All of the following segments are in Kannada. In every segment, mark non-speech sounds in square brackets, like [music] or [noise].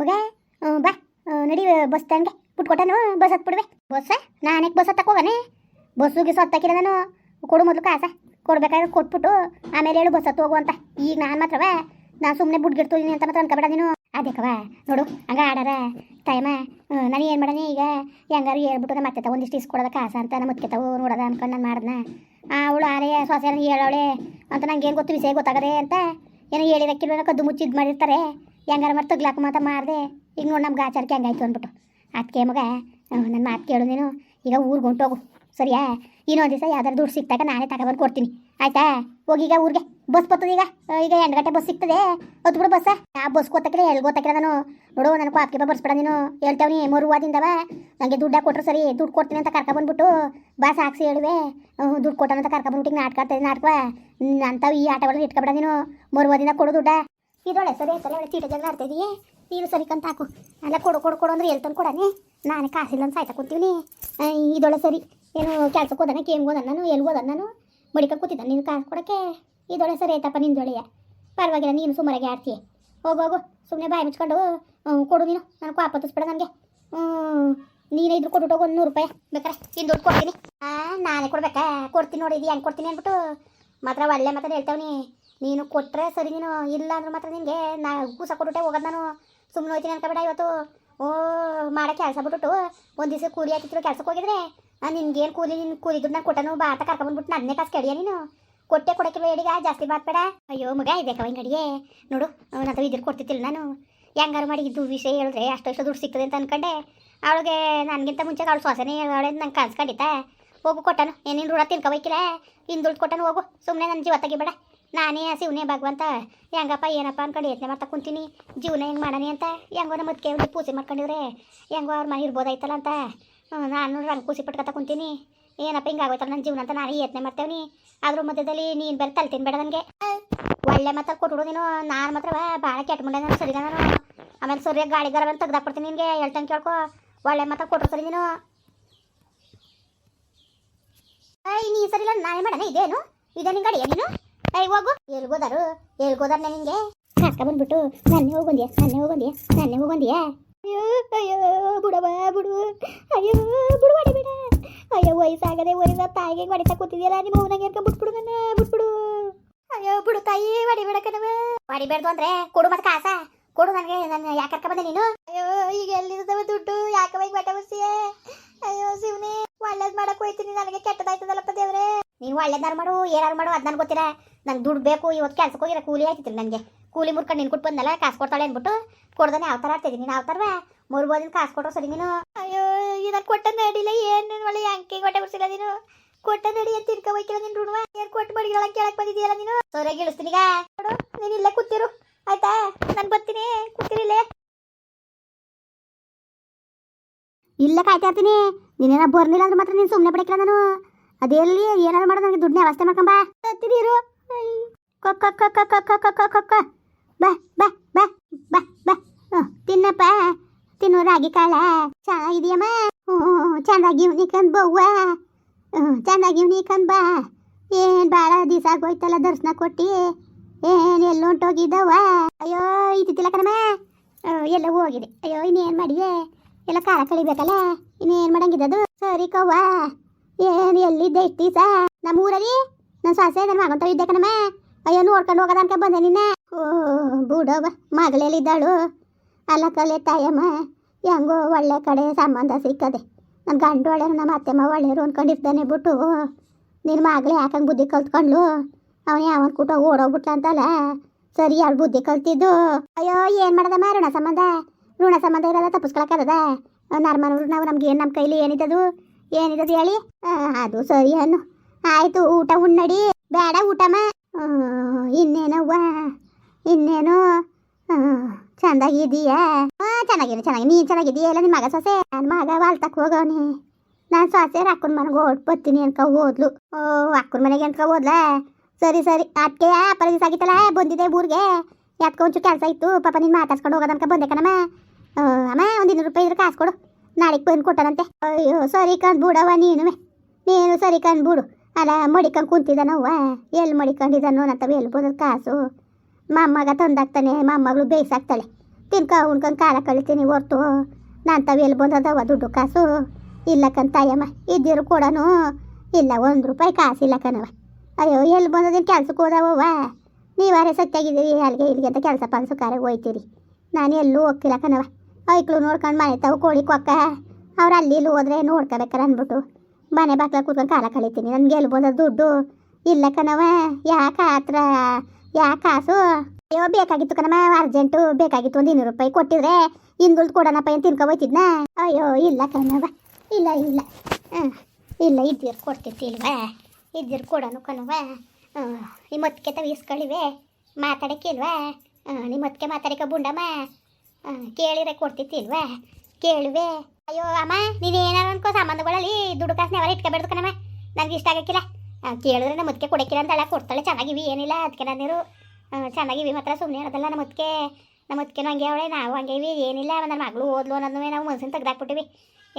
ಮಗ ಬಾ ನಡಿ ಬಸ್ ಸ್ಟ್ಯಾಂಡ್ಗೆ ಬಿಟ್ಕೊಟ್ಟನು ಬಸ್ ಹತ್ಬಿಡ್ವೆ. ಬಸ್ ನಾನೇಕ್ ಬಸ್ ಹತ್ತಕ್ಕೆ ಹೋಗನೆ? ಬಸ್ಸು ಗಿಸ್ ಹತ್ತಾಕಿಲ್ಲ ನಾನು. ಕೊಡು ಮೊದಲು ಕಾಸ. ಕೊಡ್ಬೇಕಾದ್ರೆ ಕೊಟ್ಬಿಟ್ಟು, ಆಮೇಲೆ ಹೇಳು ಬಸ್ ಹತ್ತು ಹೋಗು ಅಂತ. ಈಗ ನಾನು ಮಾತ್ರವ, ನಾನು ಸುಮ್ಮನೆ ಬುಡ್ಗಿಡ್ತೀನಿ ಅಂತ ಮಾತ್ರ ಅನ್ಕೋಬೇಡ ನೀನು. ಅದಕ್ಕವ ನೋಡು, ಹಂಗ ಆಡಾರ ಟೈಮ ನಾನು ಏನು ಮಾಡನೆ ಈಗ? ಹೆಂಗಾರು ಹೇಳ್ಬಿಟ್ಟು ಮತ್ತೆ ಒಂದಿಷ್ಟು ಇಸ್ಕೊಡೋದ ಕಾಸ ಅಂತ ನಮ್ಮ ಮುತ್ಕೆ ತಗೋ ನೋಡೋದ ಅನ್ಕೊಂಡು ನಾನು ಮಾಡ್ದೆ. ಅವಳು ಆರೆ ಸೊಸೆ ಹೇಳೋಳೆ ಅಂತ ನಂಗೆ ಏನು ಗೊತ್ತು, ವಿಷಯ ಗೊತ್ತಾಗದೆ ಅಂತ ಏನೋ ಹೇಳಿರಕ್ಕಿಲ್ವ ಕದ್ದು ಮುಚ್ಚಿ ಇದು ಮಾಡಿರ್ತಾರೆ. ಹೆಂಗಾರ ಮಾಡಿ ತಗ್ಲಾಕ ಮಾತ ಮಾಡಿದೆ. ಈಗ ನೋಡಿ ನಮ್ಗೆ ಆಚಾರಕ್ಕೆ ಹೆಂಗಾಯ್ತು ಅಂದ್ಬಿಟ್ಟು. ಅದಕ್ಕೆ ಮಗ ನನ್ನ ಮಾತು ಕೇಳು ನೀನು. ಈಗ ಊರಿಗೆ ಹೊಂಟೋಗು ಸರಿಯಾ? ಇನ್ನೊಂದು ದಿವಸ ಯಾವ್ದಾರು ದುಡ್ಡು ಸಿಕ್ತಾಗ ನಾನೇ ತಗೊಬಂದು ಕೊಡ್ತೀನಿ. ಆಯ್ತಾ? ಹೋಗಿ ಈಗ ಊರಿಗೆ. ಬಸ್ ಬರ್ತದೆ ಈಗ. ಈಗ ಎಂಟು ಗಂಟೆ ಬಸ್ ಸಿಗ್ತದೆ. ಹೊತ್ತು ಬಿಡು ಬಸ್. ಆ ಬಸ್ ಗೊತ್ತಾಕಿಲ್ಲ ಎಲ್ಲಿ ಗೊತ್ತಾಕಿಲ್ಲ ನಾನು ನೋಡು ನನಗೆ ಕಾಪ್ಗೆ ಬರ್ಸ್ಬೇಡ ನೀನು. ಹೇಳ್ತೇವನಿ, ಮರುವಾದಿಂದವ. ನನಗೆ ದುಡ್ಡ ಕೊಟ್ರು ಸರಿ, ದುಡ್ಡು ಕೊಡ್ತೀನಿ ಅಂತ ಕರ್ಕೊಬಂದ್ಬಿಟ್ಟು ಬಸ್ ಹಾಕ್ಸಿ ಹೇಳುವೆ. ದುಡ್ಡು ಕೊಟ್ಟನಂತ ಕರ್ಕೊಬಂದ್ಬಿಟ್ಟು ನಾಟಕ ಆಡ್ತದೆ ನಾಟಕ. ಅಂಥವು ಈ ಆಟಗಳನ್ನ ಇಟ್ಕೊಬೇಡ ನೀನು. ಮರುವಾದಿಂದ ಕೊಡು ದುಡ್ಡ. ಇದೊಳೆ ಸರಿ ಸರಿ ಒಳ್ಳೆ ಚೀಟ ಜಗಳ ಆಡ್ತಾ ಇದೀಯ? ನೀನು ಸರಿ ಕಂತ ಹಾಕು. ಅಲ್ಲ, ಕೊಡು ಕೊಡು ಕೊಡು ಅಂದ್ರೆ ಎಲ್ಲಿ ತಂದು ಕೊಡನೆ ನಾನೇ ಕಾಸಿಲ್ಲ ಅಂತ ಸಾಯ್ತಾ ಕೂತೀವಿ ಇದೊಳೆ ಸರಿ. ಏನು ಕೆಲ್ಸಕ್ಕೆ ಹೋದಾನೆ ಕೇಮ್ಗೆ ಹೋದ ನಾನು? ಎಲ್ಲಿ ಹೋದ ನಾನು? ಮಡಿಕ ಕೂತಿದ್ದ ನೀನು ಕಾಸು ಕೊಡೋಕ್ಕೆ? ಇದೊಳೆ ಸರಿ ಆಯ್ತಪ್ಪ ನಿಂದೊಳೆಯ. ಪರವಾಗಿಲ್ಲ, ನೀನು ಸುಮಾರಾಗಿ ಆಡ್ತೀಯ. ಹೋಗು ಹೋಗು. ಸುಮ್ಮನೆ ಬಾಯಿ ಮುಚ್ಕೊಂಡು ಕೊಡು ನೀನು. ನಾನು ಕಾಪ ನನಗೆ. ನೀನೇ ಇದ್ರು ಕೊಟ್ಟು ಹೋಗು ಒಂದು ನೂರು ರೂಪಾಯಿ ಬೇಕಾರೆ. ಇನ್ನು ದುಡ್ಡು ಕೊಡ್ತೀನಿ. ನಾನೇ ಕೊಡ್ಬೇಕಾ? ಕೊಡ್ತೀನಿ ನೋಡಿ, ಇದು ಹೆಂಗೆ ಕೊಡ್ತೀನಿ ಅಂದ್ಬಿಟ್ಟು ಮಾತ್ರ ಒಳ್ಳೆ ಮಾತ್ರ ಹೇಳ್ತಾವನಿ ನೀನು ಕೊಟ್ಟರೆ ಸರಿ, ನೀನು ಇಲ್ಲ ಅಂದ್ರೆ ಮಾತ್ರ ನಿನಗೆ ನಾ ಕೂಸ ಕೊಟ್ಬಿಟ್ಟೆ ಹೋಗೋದು ನಾನು. ಸುಮ್ಮನೆ ಹೋಯ್ತೀನಿ ಅನ್ಕೋಬೇಡ ಇವತ್ತು. ಓ, ಮಾಡೋ ಕೆಲಸ ಬಿಟ್ಬಿಟ್ಟು, ಒಂದು ದಿವಸ ಕೂಲಿ ಹಾಕಿದ್ರು ಕೆಲಸಕ್ಕೆ ಹೋಗಿದ್ರೆ. ನಿನ್ಗೇನು ಕೂಲಿ ನಿನ್ನ ಕೂಲಿ ನಾನು ಕೊಟ್ಟನು, ಬಾ ಅಂತ ಕರ್ಕೊಂಡ್ಬಂದ್ಬಿಟ್ಟು ನನ್ನೇ ಕಾಸು ಕೆಡಿಯ ನೀನು. ಕೊಟ್ಟೆ ಕೊಡಕ್ಕೆ ಬೇಡಿಗ ಜಾಸ್ತಿ ಮಾತ್ಬೇಡ ಅಯ್ಯೋ, ಮಗ ಇದಕ್ಕೆ ಹಿಂಗಡಿಗೆ ನೋಡು ನಾನು ಇದ್ರ ಕೊಡ್ತಿತ್ತಿಲ್ಲ ನಾನು. ಹೆಂಗಾರು ಮಾಡಿ ಇದು ವಿಷಯ ಹೇಳಿದ್ರೆ ಅಷ್ಟು ದುಡ್ಡು ಸಿಗ್ತದೆ ಅಂತ ಅನ್ಕೊಂಡೆ. ಅವಳಿಗೆ ನನಗಿಂತ ಮುಂಚೆ ಅವಳು ಸೊಸೆನೇ ಹೇಳೋಳೆ, ನಂಗೆ ಕನ್ಸ್ಕೊಂಡಿತ್ತ ಹೋಗು, ಕೊಟ್ಟನು. ಏನೇನು ರೂಢ ತಿನ್ಕೋಬೇಕಿಲ್ಲ ಇನ್ನು ದುಡ್ಡು ಕೊಟ್ಟನು, ಹೋಗು. ಸುಮ್ಮನೆ ನನ್ನ ಜೀವ ತೆಗಿಬೇಡ. ನಾನೇ ಶಿವನೇ ಭಗವಂತ. ಹೆಂಗಪ್ಪ, ಏನಪ್ಪ ಅನ್ಕೊಂಡು ಯೋಚನೆ ಮಾಡ್ತಾ ಕುಂತೀನಿ. ಜೀವನ ಹೆಂಗೆ ಮಾಡನಿ ಅಂತ? ಹೆಂಗೋ ನಮ್ಮ ಒಂದು ಪೂಜೆ ಮಾಡ್ಕೊಂಡಿವ್ರೆ. ಹೆಂಗೋ ಅವ್ರ ಮನೆ ಇರ್ಬೋದಾಯ್ತಲ್ಲ ಅಂತ. ನಾನು ರಂಗ ಖುಷಿ ಪಟ್ಕೊತಾ ಕುಂತೀನಿ. ಏನಪ್ಪ, ಹಿಂಗೆ ಆಗೋಯ್ತಲ್ಲ ನನ್ನ ಜೀವನ ಅಂತ ನಾನು ಯೋಚನೆ ನೀ ಅದ್ರ ಮಧ್ಯದಲ್ಲಿ ನೀನು ಬೇರೆ ತಲೆ ತಿನ್ಬೇಡ ನನಗೆ. ಒಳ್ಳೆ ಮಾತ್ರ ಕೊಟ್ಬಿಡು ನೀನು. ನಾನು ಮಾತ್ರ ಭಾಳ ಕೆಟ್ಟ ಮುಂಡೆ ನಾನು ಸರಿಗ ನಾನು. ಆಮೇಲೆ ಸರಿಯಾಗಿ ಬಂದು ತೆಗ್ದಾಕ್ಬಿಡ್ತೀನಿ ನಿನಗೆ. ಹೇಳ್ತಂಗೆ ಕೇಳ್ಕೊ. ಒಳ್ಳೆ ಮಾತ್ರ ಕೊಟ್ರು ಸರಿ ನೀನು. ನೀ ಸರಿ ಇಲ್ಲ ನಾನೇ ಮಾಡೋಣ ಇದೇನು? ಇದೇ ನಿನ್ನ ಗಾಡಿಯ ನೀನು? ಐ ಹೋಗು. ಎಲ್ಗೋದಾರು? ಎಲ್ಗೋದಾರ ನಿಂಗೆ? ಕರ್ಕ ಬಂದ್ಬಿಟ್ಟು. ನನ್ನೇ ಹೋಗೊಂದಿಯ ನನ್ನೇ ಹೋಗೊಂದಿಯ ನನ್ನೇ ಹೋಗೊಂದಿಯ ಅಯ್ಯೋ ಅಯ್ಯೋ, ಬುಡವ, ಬುಡು. ಅಯ್ಯೋ, ಬುಡು ಬಿಡ. ಅಯ್ಯೋ, ವಯಸ್ಸಾಗದೆ ವಯಸ್ಸ ತಾಯಿಗೆ ಹೊಡಿತಾ ಕೂತಿದ್ಯಲ್ಲ, ನಿಮ್ಮ ಅವನಾಗ ಏನ್ಕ ಬಿಟ್ಬಿಡು ನನ್ನ, ಬಿಟ್ಬಿಡು. ಅಯ್ಯೋ, ಬಿಡು ತಾಯಿ ಹೊಡಿಬೇಡ ಕಣವ ಹೊಡಿಬೇಡ್ದು ಅಂದ್ರೆ ಕೊಡು ಮತ್ತೆ ಕಾಸ. ಕೊಡು ನನಗೆ, ನನ್ನ ಯಾಕೆ ಕರ್ಕ ಬಂದೆ ನೀನು? ಅಯ್ಯೋ, ಈಗ ಎಲ್ಲಿರ್ತವ ದುಡ್ಡು? ಯಾಕೆ ಬೈಕ್ ಬಟ್ಟೆ ಅಯ್ಯೋ, ಶಿವನೇ, ಒಳ್ಳೇದ್ ಮಾಡಕ್ ಹೋಯ್ತೀನಿ. ನನಗೆ ಕೆಟ್ಟದಾಯ್ತದಲ್ಲಪ್ಪ ದೇವ್ರೆ. ನೀವು ಒಳ್ಳೇದಾರು ಮಾಡು, ಏನಾರು ಮಾಡು ಅದ್ ನನ್ಗೆ ಗೊತ್ತಿಲ್ಲ. ನಂಗೆ ದುಡ್ಡು ಬೇಕು, ಇವತ್ತು ಕೆಲ್ಸಕ್ಕೆ ಹೋಗಿರ ಕೂಲಿ ಆಯ್ತಿತ್ತು ನನಗೆ. ಕೂಲಿ ಮುರ್ಕೊಂಡು ನೀನು ಕೊಟ್ಟು ಬಂದಲ್ಲ ಕಾಸು ಕೊಡ್ತಾಳೆ ಅಂದ್ಬಿಟ್ಟು ಕೊಡ್ದಾನೆ, ಯಾವ ಥರ ಆಡ್ತಿದ್ದೀನಿ ನೀನು ಯಾವ ಥರ ಮೂರ್ಬೋದಿನ ಕಾಸು ಕೊಟ್ಟೋ ಸರಿ ನೀನು. ಅಯ್ಯೋ ಇದನ್ನು ಕೊಟ್ಟ ನಡಿಲ್ಲ ಏನು ಒಳ್ಳೆ ಅಂಕಿ ಕೊಟ್ಟೆ ಬಿಡಿಸಿಲ್ಲ ನೀನು. ಕೊಟ್ಟ ನಡಿ ಅಂತ ತಿನ್ಕ ಹೋಯ್ಕಿಲ್ಲ ನೀನು ಋಣವ. ಏನು ಕೊಟ್ಟು ಮಡಿಗಳ ಕೇಳಕ್ ಬಂದಿದೆಯಲ್ಲ ನೀನು. ಸರಿಯಾಗಿ ಇಳಿಸ್ತೀನಿ ನೋಡು, ನೀನು ಇಲ್ಲೇ ಕೂತಿರು. ಆಯ್ತಾ? ನಾನು ಬರ್ತೀನಿ. ಕೂತಿರಿಲ್ಲೇ ಇಲ್ಲ. ಕಾಯ್ತಾ ಇರ್ತೀನಿ. ನೀನೇನ ಬರ್ಲಿಲ್ಲ ಅಂದ್ರೆ ಮಾತ್ರ ನೀನು ಸುಮ್ಮನೆ ಬಿಡಕ್ಕಿಲ್ಲ ನಾನು. ಅದೆಲ್ಲಿ ಏನಾದ್ರು ಮಾಡೋದು ನನಗೆ ದುಡ್ಡನ್ನ ವ್ಯವಸ್ಥೆ ಮಾಡ್ಕೊಂಬ ಇರು. ಕೊಕ್ಕ ಕೊಕ್ಕ ಕೊಕ್ಕ ಕೊಕ್ಕ ಕೊಕ್ಕ ಬಾ ಬಾ ಬಾ ಬಾ. ಬಾ ತಿನ್ನಪ್ಪ. ತಿನ್ನು, ರಾಗಿ ಕಾಳ. ಚೆನ್ನಾಗಿದೆಯಮ್ಮ? ಹ್ಞೂ, ಚೆನ್ನಾಗಿ ನೀಕಂದ್ ಬವ್ವ ಹ್ಞೂ, ಚೆನ್ನಾಗಿ ನೀಕಂದ್ ಬಾ. ಏನ್ ಭಾಳ ದಿವಸ ಆಗೋಯ್ತಲ್ಲ ದರ್ಶನ ಕೊಟ್ಟಿ? ಏನ್ ಎಲ್ಲ ಹೊಂಟೋಗಿದ್ದವ ಅಯ್ಯೋ, ಇದ್ದಿದ್ದಿಲ್ಲ ಕಣಮ್ಮ. ಎಲ್ಲ ಹೋಗಿದೆ. ಅಯ್ಯೋ, ಇನ್ನೇನು ಮಾಡಿದೆ? ಎಲ್ಲ ಕಾಲ ಕಳಿಬೇಕಲ್ಲ? ಇನ್ನೇನು ಮಾಡಂಗಿದ್ದದು? ಸರಿ ಕವ್ವ. ಏನು ಎಲ್ಲಿದ್ದೆ ಇಷ್ಟು ನಮ್ಮೂರಲ್ಲಿ? ನನ್ನ ಸಾಸೆ ನನ್ನ ಮಗಂತ ಇದ್ದೆ ಅಯ್ಯೋ, ನೋಡ್ಕೊಂಡು ಹೋಗೋದ ಅನ್ಕ ಬಂದೆ ನಿನ್ನೆ. ಓ ಬೂಡವ ಮಗಳೇಲಿದ್ದಾಳು. ಅಲ್ಲ ಕಲೆ ತಾಯಮ್ಮ, ಹೆಂಗೋ ಒಳ್ಳೆ ಕಡೆ ಸಂಬಂಧ ಸಿಕ್ಕದೆ. ನಮ್ಮ ಗಂಡ ಒಳ್ಳೆ ನಮ್ಮ ಅತ್ತೆಮ್ಮ ಒಳ್ಳೆಯರು ಅನ್ಕೊಂಡಿರ್ತಾನೆ ಬಿಟ್ಟು. ನಿನ್ನ ಮಗಳೇ ಯಾಕಂಗೆ ಬುದ್ಧಿ ಕಲ್ತ್ಕೊಂಡ್ಲು ಅವನು ಯಾವನ್ ಕೂಟ ಓಡೋಗ್ಬಿಟ್ಲ ಅಂತಲ್ಲ. ಸರಿ, ಯಾರು ಬುದ್ಧಿ ಕಲ್ತಿದ್ದು? ಅಯ್ಯೋ, ಏನು ಮಾಡದಮ್ಮ ಋಣ ಸಂಬಂಧ? ಋಣ ಸಂಬಂಧ ಇರೋದ ತಪ್ಪಿಸ್ಕೊಳಕ್ಕದ ನರ್ಮನವ್ರು ನಾವು ನಮ್ಗೆ ಏನು ನಮ್ಮ ಕೈಲಿ ಏನಿದ್ದದು ಏನಿದ್ದದು ಹೇಳಿ? ಅದು ಸರಿ ಅನ್ನು. ಆಯಿತು ಊಟ ಉಣ್ಣಡಿ ಬೇಡ ಊಟಮ್ಮ. ಇನ್ನೇನವ್ವ? ಇನ್ನೇನು? ಆ, ಚಂದಾಗಿದೀಯಾ ಹಾಂ ಚೆನ್ನಾಗಿದೆ ಚೆನ್ನಾಗಿ. ನೀನು ಚೆನ್ನಾಗಿದೀಯ ಇಲ್ಲ? ನಿಮ್ಮ ಮಗ ಸೊಸೆ? ನನ್ನ ಮಗ ವಾಲ್ತಕ್ಕೆ ಹೋಗವನಿ. ನಾನು ಸೊಸೆ ಅಕ್ಕನ ಮನೆಗೆ ಓಡ್ ಬರ್ತೀನಿ ಅನ್ಕ ಹೋದ್ಲು. ಓ ಅಕ್ಕನ ಮನೆಗೆ ಅನ್ಕ ಹೋದ್ಲ? ಸರಿ ಸರಿ. ಅದಕ್ಕೆ ಅಪ್ಪರ ದಿವಸ ಆಗಿತ್ತಲ್ಲ? ಬಂದಿದೆ ಊರಿಗೆ. ಯಾತ್ಕೊ ಒಂಚೂರು ಕೆಲಸ ಇತ್ತು. ಪಾಪ ನೀನು ಮಾತಾಡ್ಸ್ಕೊಂಡು ಹೋಗೋದನ್ಕ ಬಂದೆ ಕಣಮ್ಮ. ಅಮ್ಮ ಒಂದು ಇನ್ನೂರು ರೂಪಾಯಿ ಇದ್ರೆ ಕಾಸು ಕೊಡು ನಾಳೆಗೆ ಬಂದು ಕೊಟ್ಟನಂತೆ. ಅಯ್ಯೋ ಸರಿ ಕಂದು ಬಿಡವ ನೀನು ನೀನು ಸರಿ ಕಂದು ಬಿಡು ಅಲ್ಲ, ಮಡಿಕೊಂಡು ಕುಂತಿದ್ದಾನವ್ವ ಎಲ್ಲಿ ಮಡಿಕೊಂಡಿದ್ದಾನೋ ನತ್ತವ ಎಲ್ಲಿ ಬೋದ ಕಾಸು? ಮಾಮ್ಮಗ ತಂದಾಗ್ತಾನೆ, ಮೊಮ್ಮಗಳು ಬೇಯಿಸಾಕ್ತಾಳೆ ತಿನ್ಕ, ಉಣ್ಕೊಂಡು ಕಾಲ ಕಳಿತೀನಿ ಹೊರ್ತು. ನಾನು ತಾವು ಎಲ್ಲಿ ಬಂದದವ ದುಡ್ಡು ಕಾಸು? ಇಲ್ಲ ಕಂತಾಯಮ್ಮ ಇದ್ದಿರು ಕೊಡನು ಇಲ್ಲ, ಒಂದು ರೂಪಾಯಿ ಕಾಸು ಇಲ್ಲ ಕಣವ ಅಯ್ಯೋ ಎಲ್ಲಿ ಬಂದದೇನು ಕೆಲ್ಸಕ್ಕೆ ಹೋದವವ್ವ? ನೀವಾರೇ ಸತ್ತಾಗಿದ್ದೀರಿ ಅಲ್ಲಿಗೆ ಇಲ್ಲಿಗೆ ಅಂತ ಕೆಲಸ ಪನ್ಸು ಕಾರ್ಯ ಹೋಯ್ತೀರಿ. ನಾನು ಎಲ್ಲೂ ಹೋಗ್ತಿಲ್ಲ ಕಣವ ಐಕ್ಳು ನೋಡ್ಕೊಂಡು ಮನೆ ತಾವು ಕೋಳಿ ಕೊಕ್ಕ. ಅವ್ರು ಅಲ್ಲಿ ಇಲ್ಲಿ ಹೋದ್ರೆ ನೋಡ್ಕೋಬೇಕಾರೆ ಅಂದ್ಬಿಟ್ಟು ಮನೆ ಬಾಗ್ಲ ಕೂತ್ಕೊಂಡು ಕಾಲ ಕಳಿತೀನಿ. ನನಗೆ ಎಲ್ಲಿ ದುಡ್ಡು ಇಲ್ಲ ಕಣವ ಯಾಕೆ ಆತ್ರ? ಯಾಕೆ ಕಾಸು? ಅಯ್ಯೋ, ಬೇಕಾಗಿತ್ತು ಕಣಮ್ಮ ಅರ್ಜೆಂಟು ಬೇಕಾಗಿತ್ತು ಒಂದು ಇನ್ನೂರು ರೂಪಾಯಿ ಕೊಟ್ಟಿದ್ರೆ ಇಂದುಳ್ದು ಕೊಡೋಣಪ್ಪ ಏನು ತಿನ್ಕೊ ಹೋಯ್ತಿದ್ನ? ಅಯ್ಯೋ, ಇಲ್ಲ ಕಣವ ಇಲ್ಲ ಇಲ್ಲ. ಹಾಂ ಇಲ್ಲ, ಇದ್ದೀರು ಕೊಡ್ತಿರ್ತಿಲ್ವಾ? ಇದ್ದೀರು ಕೊಡೋನು ಕಣವ ನಿಮ್ಮ ಮತ್ಕೆ ತಾವು ಇಸ್ಕೊಳ್ಳಿವೆ ಮಾತಾಡಕ್ಕಿಲ್ವಾ? ನಿಮ್ಮ ಮತ್ಕೆ ಮಾತಾಡಿಕ ಬುಂಡಮ್ಮ? ಹಾಂ ಕೇಳಿದ್ರೆ ಕೊಡ್ತಿತ್ತಿಲ್ವಾ ಕೇಳುವೆ. ಅಯ್ಯೋ ಅಮ್ಮ ನೀನೇನಾರು ಅನ್ಕೋ ಸಂಬಂಧಗಳಲ್ಲಿ ದುಡ್ಡು ಕಾಸು ನೆವರ ಇಟ್ಕೋಬೇಡ್ದು ಕಣಮ್ಮ. ನನಗೆ ಇಷ್ಟ ಆಗಕ್ಕಿಲ್ಲ. ಕೇಳಿದ್ರೆ ನಮ್ಮ ಮುದ್ಕೆ ಕೊಡಕ್ಕಿಲ್ಲ ಅಂತ ಕೊಡ್ತಾಳೆ, ಚೆನ್ನಾಗಿವಿ, ಏನಿಲ್ಲ ಅದಕ್ಕೆ ನೀರು ಚೆನ್ನಾಗಿವಿ ಮಾತ್ರ ಸುಮ್ಮನೆ ಇರೋದಲ್ಲ ನಮ್ಮ ಮುದ್ಕೆ. ನಮ್ಮ ಹಂಗೆ ಅವಳೆ, ನಾವು ಹಂಗೆ ಇವಿ, ಏನಿಲ್ಲ ನನ್ನ ಮಗಳು ಓದ್ಲು ಅನ್ನೋದನ್ನೇ ನಾವು ಮನ್ಸಿನ ತೆಗ್ದಾಕ್ಬಿಟ್ಟಿವಿ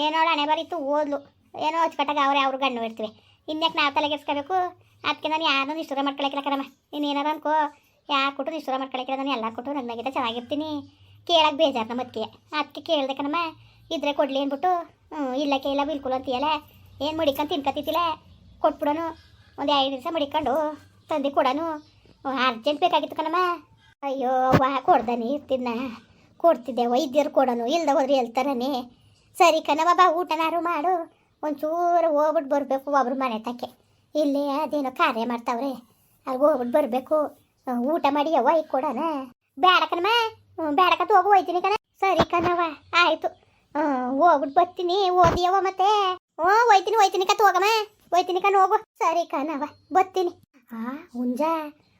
ಏನೋ ಅವಳು ಹಣೆ ಬರೀತು ಓದ್ಲು. ಏನೋ ಅಚ್ಚುಕಟ್ಟಾಗ ಅವರೇ ಅವ್ರು ಗಂಡು ಇರ್ತೀವಿ. ಇನ್ಯಾಕೆ ನಾವು ತಲೆಗೆಡ್ಸ್ಕೋಬೇಕು ಅದಕ್ಕೆ ನಾನು ಯಾರನ್ನೂ ನಿಷ್ಠುರ ಮಾಡ್ಕೊಳಕ್ಕಿಲ್ಲ ಕಣಮ್ಮ. ನೀನು ಏನಾರ ಅನ್ಕೋ ಯಾಕೆ ಕೊಟ್ಟು ನಿಷ್ಠುರ ಮಾಡ್ಕೊಳಕ್ಕಿಲ್ಲ, ನಾನು ಎಲ್ಲ ಕೊಟ್ಟು ನನಗಿದ ಚೆನ್ನಾಗಿರ್ತೀನಿ. ಕೇಳಕ್ಕೆ ಬೇಜಾರು ನಮ್ಮ ಅದಕ್ಕೆ ಅದಕ್ಕೆ ಕೇಳಿದೆ ಕಣಮ್ಮ ಇದ್ರೆ ಕೊಡ್ಲಿ ಅಂದ್ಬಿಟ್ಟು ಹ್ಞೂ ಇಲ್ಲ ಬಿಲ್ಕುಲ್ ಅಂತೀಯಲ್ಲ? ಏನು ಮಡಿಕೊಂಡು ತಿನ್ಕತ್ತಿತ್ತಿಲ್ಲ ಕೊಟ್ಬಿಡೋನು. ಒಂದು ಐದು ದಿವಸ ಮಡಿಕೊಂಡು ತಂದು ಕೊಡೋನು. ಅರ್ಜೆಂಟ್ ಬೇಕಾಗಿತ್ತು ಕಣಮ್ಮ. ಅಯ್ಯೋ ವಾ ಕೊಡ್ದಾನೆ ಇರ್ತಿದ್ನ. ಕೊಡ್ತಿದ್ದೆ, ವೈದ್ಯರು ಕೊಡೋನು. ಇಲ್ದ ಹೋದ್ರೆ ಹೇಳ್ತಾರನೇ ಸರಿ ಕಣವ ಬಾ, ಊಟನಾರು ಮಾಡು. ಒಂಚೂರು ಹೋಗ್ಬಿಟ್ಟು ಬರಬೇಕು ಒಬ್ರು ಮನೆ ತಕ್ಕೆ. ಇಲ್ಲಿ ಅದೇನೋ ಕಾರ್ಯ ಮಾಡ್ತಾವ್ರೆ. ಅಲ್ಲಿ ಹೋಗ್ಬಿಟ್ಟು ಬರಬೇಕು. ಊಟ ಮಾಡಿ ಅವ್ವ, ಈಗ ಕೊಡೋಣ. ಬೇಡ ಕಣಮ್ಮ. ಬೇಡಕತ್ತು ಹೋಗು ಹೋಯ್ತೀನಿ ಕಣ ಸರಿ ಕಣವ ಆಯಿತು. ಹೋಗ್ಬಿಟ್ಟು ಬರ್ತೀನಿ. ಓದಿಯವ ಮತ್ತೆ. ಹ್ಞೂ, ಹೋಯ್ತೀನಿ ಹೋಯ್ತೀನಿ. ಕತ್ ಹೋಗಮ್ಮ. ಹೋಯ್ತೀನಿ ಕಣ್, ಹೋಗು. ಸರಿ ಕಣವ ಬರ್ತೀನಿ. ಆ, ಹುಂಜ,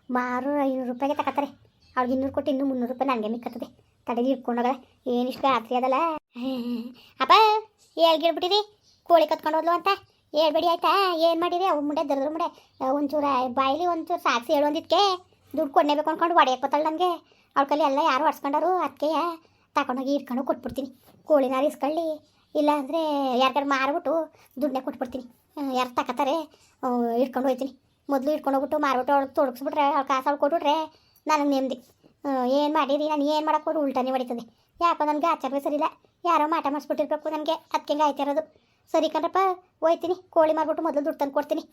ಮಾರು ಐನೂರು ರೂಪಾಯಿಗೆ ತಗೋತಾರೆ ಅವ್ಳಿಗೆ ಇನ್ನೂರು ಕೊಟ್ಟು ಇನ್ನೂ ಮುನ್ನೂರು ರೂಪಾಯಿ ನನಗೆ ಮಿಕ್ಕತ್ತದೆ. ತಡೆಗೆ ಇಟ್ಕೊಂಡೋಗಲ್ಲ ಏನಿಷ್ಟು ರಾತ್ರಿ ಅದಲ್ಲ. [laughs] ಅಪ್ಪ ಹೇಳ್ಗಿಡ್ಬಿಟ್ಟಿರಿ ಕೋಳಿ ಕತ್ಕೊಂಡು ಹೋದ್ಲು ಅಂತ? ಹೇಳ್ಬೇಡಿ, ಆಯ್ತಾ? ಏನು ಮಾಡಿರಿ ಅವು ಮುಂಡೆ ದರ್ದ್ರ ಮುಂಡೆ ಒಂಚೂರು ಬಾಯಿಲಿ ಒಂಚೂರು ಸಾಕ್ಷಿ ಹೇಳು ಅಂದಿದ್ಕೆ. ದುಡ್ಡು ಕೊಡಲೇಬೇಕು ಅಂದ್ಕೊಂಡು ಒಡೆಯಕ್ಕೆ ಬತ್ತಲ್ಲ ನನಗೆ. ಅವ್ಳ ಕಲಿ ಎಲ್ಲ ಯಾರು ಹೊಡ್ಸ್ಕೊಂಡಾರು ಅದಕ್ಕೆ ತಗೊಂಡೋಗಿ ಇಟ್ಕೊಂಡು ಕೊಟ್ಬಿಡ್ತೀನಿ. ಕೋಳಿನ ಇಸ್ಕೊಳ್ಳಿ ಇಲ್ಲಾಂದರೆ ಯಾರ್ಗಾರು ಮಾರ್ಬಿಟ್ಟು ದುಡ್ಡನ್ನೇ ಕೊಟ್ಬಿಡ್ತೀನಿ. ಯಾರು ತಗೋತಾರೆ ಇಟ್ಕೊಂಡು ಹೋಗ್ತೀನಿ ಮೊದಲು ಇಟ್ಕೊಂಡು ಹೋಗ್ಬಿಟ್ಟು ಮಾರ್ಬಿಟ್ಟು ಅವ್ಳು ತೊಡಗಿಸ್ಬಿಟ್ರೆ, ಅವ್ಳು ಕಾಸು ಅವ್ಳು ಕೊಟ್ಬಿಟ್ರೆ ನನಗೆ ನೆಮ್ಮದಿ ಏನು ಮಾಡಿರಿ? ನಾನು ಏನು ಮಾಡೋಕ್ಕೋರು ಉಲ್ಟಾನೇ ಹೊಡಿತದೆ. ಯಾಕೋ ನನಗೆ ಆಚಾರವೇ ಸರಿಯಿಲ್ಲ. ಯಾರೋ ಮಾಟ ಮಾಡಿಸ್ಬಿಟ್ಟಿರ್ಬೇಕು ನನಗೆ. ಅದಕ್ಕೆ ಹಂಗೆ ಆಯ್ತಿರೋದು ಸರಿ ಕಣ್ರಪ್ಪ, ಹೋಯ್ತೀನಿ. ಕೋಳಿ ಮಾರ್ಬಿಟ್ಟು ಮೊದಲು ದುಡ್ಡು ತಂದು ಕೊಡ್ತೀನಿ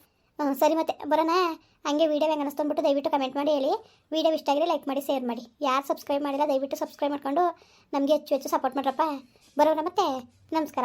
ಸರಿ ಮತ್ತೆ, ಬರೋಣ? ಹಂಗೆ ವೀಡಿಯೋ ಹೆಂಗೆ ಅನಿಸ್ತು ದಯವಿಟ್ಟು ಕಮೆಂಟ್ ಮಾಡಿ ಹೇಳಿ. ವೀಡಿಯೋ ಇಷ್ಟ ಆಗಿದ್ರೆ ಲೈಕ್ ಮಾಡಿ ಶೇರ್ ಮಾಡಿ. ಯಾರು ಸಬ್ಸ್ಕ್ರೈಬ್ ಮಾಡಿಲ್ಲ, ದಯವಿಟ್ಟು ಸಬ್ಸ್ಕ್ರೈಬ್ ಮಾಡ್ಕೊಂಡು ನಮಗೆ ಹೆಚ್ಚು ಹೆಚ್ಚು ಸಪೋರ್ಟ್ ಮಾಡ್ರಪ್ಪ. ಬರೋಣ ಮತ್ತೆ? ನಮಸ್ಕಾರ.